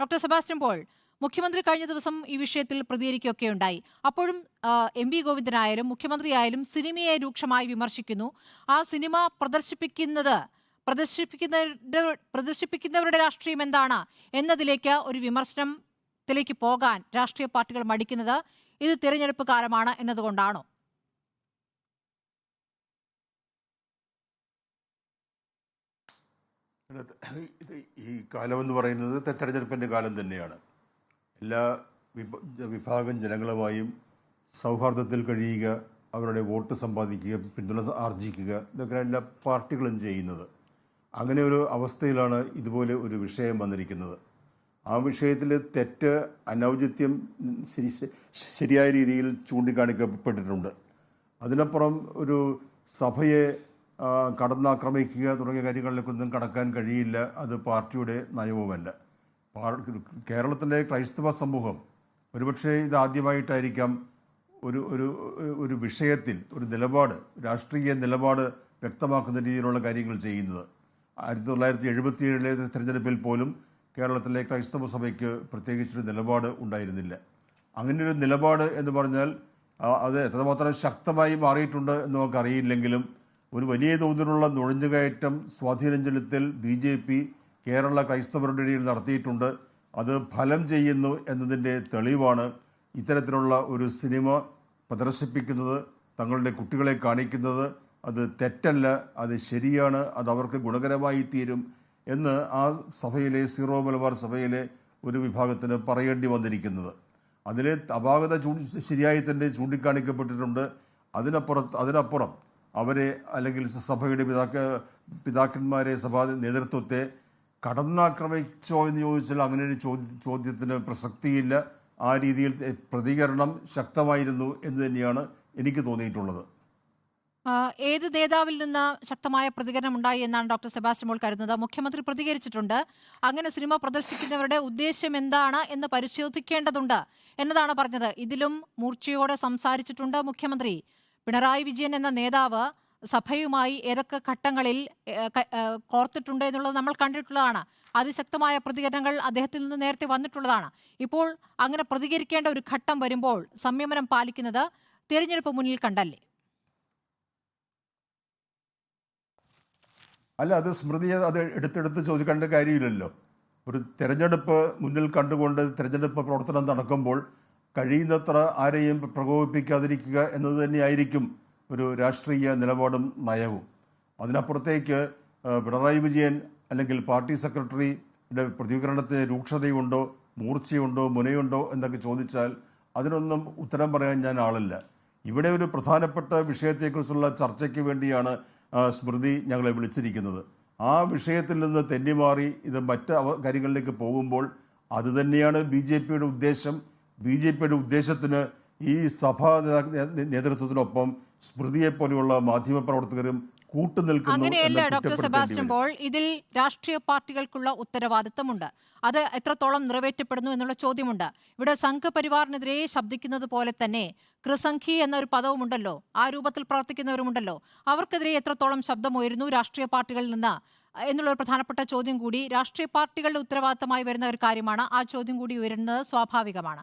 Doctor Sebastian Paul മുഖ്യമന്ത്രി കഴിഞ്ഞ ദിവസം ഈ വിഷയത്തിൽ പ്രതികരിക്കുകയൊക്കെ ഉണ്ടായി. അപ്പോഴും എം വി ഗോവിന്ദനായാലും മുഖ്യമന്ത്രിയായാലും സിനിമയെ രൂക്ഷമായി വിമർശിക്കുന്നു. ആ സിനിമ പ്രദർശിപ്പിക്കുന്നത് പ്രദർശിപ്പിക്കുന്നവരുടെ പ്രദർശിപ്പിക്കുന്നവരുടെ രാഷ്ട്രീയം എന്താണ് എന്നതിലേക്ക് ഒരു വിമർശനത്തിലേക്ക് പോകാൻ രാഷ്ട്രീയ പാർട്ടികൾ മടിക്കുന്നത് ഇത് തിരഞ്ഞെടുപ്പ് കാലമാണ് എന്നതുകൊണ്ടാണോ? ഇത് ഈ കാലമെന്ന് പറയുന്നത് തെരഞ്ഞെടുപ്പിന്റെ കാലം തന്നെയാണ്. എല്ലാ വിഭാഗം ജനങ്ങളുമായും സൗഹാർദ്ദത്തിൽ കഴിയുക അവരുടെ വോട്ട് സമ്പാദിക്കുക പിന്തുണ ആർജിക്കുക ഇതൊക്കെയാണ് എല്ലാ പാർട്ടികളും ചെയ്യുന്നത്. അങ്ങനെ ഒരു അവസ്ഥയിലാണ് ഇതുപോലെ ഒരു വിഷയം വന്നിരിക്കുന്നത്. ആ വിഷയത്തിൽ തെറ്റ് അനൗചിത്യം ശരിയായ രീതിയിൽ ചൂണ്ടിക്കാണിക്കപ്പെട്ടിട്ടുണ്ട്. അതിനപ്പുറം ഒരു സഭയെ കടന്നാക്രമിക്കുക തുടങ്ങിയ കാര്യങ്ങളിലേക്കൊന്നും കടക്കാൻ കഴിയില്ല. അത് പാർട്ടിയുടെ നയവുമല്ല കേരളത്തിലെ ക്രൈസ്തവ സമൂഹം ഒരുപക്ഷെ ഇത് ആദ്യമായിട്ടായിരിക്കാം ഒരു ഒരു ഒരു വിഷയത്തിൽ ഒരു നിലപാട് രാഷ്ട്രീയ നിലപാട് വ്യക്തമാക്കുന്ന രീതിയിലുള്ള കാര്യങ്ങൾ ചെയ്യുന്നത്. ആയിരത്തി തൊള്ളായിരത്തി എഴുപത്തിയേഴിലെ തെരഞ്ഞെടുപ്പിൽ പോലും കേരളത്തിലെ ക്രൈസ്തവ സഭയ്ക്ക് പ്രത്യേകിച്ചൊരു നിലപാട് ഉണ്ടായിരുന്നില്ല. അങ്ങനെയൊരു നിലപാട് എന്ന് പറഞ്ഞാൽ അത് എത്രമാത്രം ശക്തമായി മാറിയിട്ടുണ്ട് എന്ന് നമുക്കറിയില്ലെങ്കിലും ഒരു വലിയ തോതിലുള്ള നുഴഞ്ഞുകയറ്റം സ്വാധീനം ചെലുത്തൽ ബി ജെ പി കേരള ക്രൈസ്തവരുടെ ഇടയിൽ നടത്തിയിട്ടുണ്ട്. അത് ഫലം ചെയ്യുന്നു എന്നതിന്റെ തെളിവാണ് ഇത്തരത്തിലുള്ള ഒരു സിനിമ പ്രദർശിപ്പിക്കുന്നത് തങ്ങളുടെ കുട്ടികളെ കാണിക്കുന്നത്. അത് തെറ്റല്ല അത് ശരിയാണ് അത് അവർക്ക് ഗുണകരമായി തീരും എന്ന് ആ സഭയിലെ സീറോ മലബാർ സഭയിലെ ഒരു വിഭാഗത്തിന് പറയേണ്ടി വന്നിരിക്കുന്നത്. അതിലെ അപാകത ചൂ ശരിയായി തന്നെ ചൂണ്ടിക്കാണിക്കപ്പെട്ടിട്ടുണ്ട്. അതിനപ്പുറത്ത് അതിനപ്പുറം അവരെ അല്ലെങ്കിൽ സഭയുടെ പിതാക്ക പിതാക്കന്മാരെ സഭാ നേതൃത്വത്തെ കടന്നാക്രമിച്ചോ എന്ന് ചോദിച്ചാൽ അങ്ങനെ ഒരു ചോദ്യ ചോദ്യത്തിന് പ്രസക്തിയില്ല. ആ രീതിയിൽ പ്രതികരണം ശക്തമായിരുന്നു എന്ന് തന്നെയാണ് എനിക്ക് തോന്നിയിട്ടുള്ളത്. ഏത് നേതാവിൽ നിന്ന് ശക്തമായ പ്രതികരണം ഉണ്ടായി എന്നാണ് ഡോക്ടർ സെബാസ്റ്റ്യൻ മോൾ കരുതുന്നത്? മുഖ്യമന്ത്രി പ്രതികരിച്ചിട്ടുണ്ട്. അങ്ങനെ സിനിമ പ്രദർശിപ്പിക്കുന്നവരുടെ ഉദ്ദേശ്യം എന്താണ് എന്ന് പരിശോധിക്കേണ്ടതുണ്ട് എന്നതാണ് പറഞ്ഞത്. ഇതിലും മൂർച്ചയോടെ സംസാരിച്ചിട്ടുണ്ട് മുഖ്യമന്ത്രി. പിണറായി വിജയൻ എന്ന നേതാവ് സഭയുമായി ഏതൊക്കെ ഘട്ടങ്ങളിൽ കോർത്തിട്ടുണ്ട് എന്നുള്ളത് നമ്മൾ കണ്ടിട്ടുള്ളതാണ്. അതിശക്തമായ പ്രതികരണങ്ങൾ അദ്ദേഹത്തിൽ നിന്ന് നേരത്തെ വന്നിട്ടുള്ളതാണ്. ഇപ്പോൾ അങ്ങനെ പ്രതികരിക്കേണ്ട ഒരു ഘട്ടം വരുമ്പോൾ സംയമനം പാലിക്കുന്നത് തിരഞ്ഞെടുപ്പ് മുന്നിൽ കണ്ടല്ലേ? അല്ല അത് സ്മൃതിയെ അത് എടുത്തെടുത്ത് ചോദിക്കേണ്ട കാര്യമില്ലല്ലോ. ഒരു തിരഞ്ഞെടുപ്പ് മുന്നിൽ കണ്ടുകൊണ്ട് തിരഞ്ഞെടുപ്പ് പ്രവർത്തനം നടക്കുമ്പോൾ കഴിയുന്നത്ര ആരെയും പ്രകോപിപ്പിക്കാതിരിക്കുക എന്നത് തന്നെയായിരിക്കും ഒരു രാഷ്ട്രീയ നിലപാടും നയവും. അതിനപ്പുറത്തേക്ക് പിണറായി വിജയൻ അല്ലെങ്കിൽ പാർട്ടി സെക്രട്ടറിയുടെ പ്രതികരണത്തിന് രൂക്ഷതയുണ്ടോ മൂർച്ചയുണ്ടോ മുനയുണ്ടോ എന്നൊക്കെ ചോദിച്ചാൽ അതിനൊന്നും ഉത്തരം പറയാൻ ഞാൻ ആളല്ല. ഇവിടെ ഒരു പ്രധാനപ്പെട്ട വിഷയത്തെക്കുറിച്ചുള്ള ചർച്ചയ്ക്ക് വേണ്ടിയാണ് സ്മൃതി ഞങ്ങളെ വിളിച്ചിരിക്കുന്നത്. ആ വിഷയത്തിൽ നിന്ന് തെന്നിമാറി ഇത് മറ്റ് കാര്യങ്ങളിലേക്ക് പോകുമ്പോൾ അതുതന്നെയാണ് ബി ജെ പിയുടെ ഉദ്ദേശം. ബി ജെ പിയുടെ ഉദ്ദേശത്തിന് ഈ സഭാ നേതൃത്വത്തിനൊപ്പം സ്മൃതിയെ പോലെയുള്ള മാധ്യമപ്രവർത്തകരും പ്രവർത്തകരും അങ്ങനെയല്ല ഡോക്ടർ സെബാസ്റ്റ്യൻ. പോൾ ഇതിൽ രാഷ്ട്രീയ പാർട്ടികൾക്കുള്ള ഉത്തരവാദിത്തമുണ്ട്. അത് എത്രത്തോളം നിറവേറ്റപ്പെടുന്നു എന്നുള്ള ചോദ്യമുണ്ട്. ഇവിടെ സംഘപരിവാറിനെതിരെ ശബ്ദിക്കുന്നത് പോലെ തന്നെ കൃസംഖി എന്നൊരു പദവുമുണ്ടല്ലോ ആ രൂപത്തിൽ പ്രവർത്തിക്കുന്നവരുമുണ്ടല്ലോ. അവർക്കെതിരെ എത്രത്തോളം ശബ്ദമുയരുന്നു രാഷ്ട്രീയ പാർട്ടികളിൽ നിന്ന് എന്നുള്ള ഒരു പ്രധാനപ്പെട്ട ചോദ്യം കൂടി. രാഷ്ട്രീയ പാർട്ടികളുടെ ഉത്തരവാദിത്തമായി വരുന്ന ഒരു കാര്യമാണ്. ആ ചോദ്യം കൂടി ഉയരുന്നത് സ്വാഭാവികമാണ്.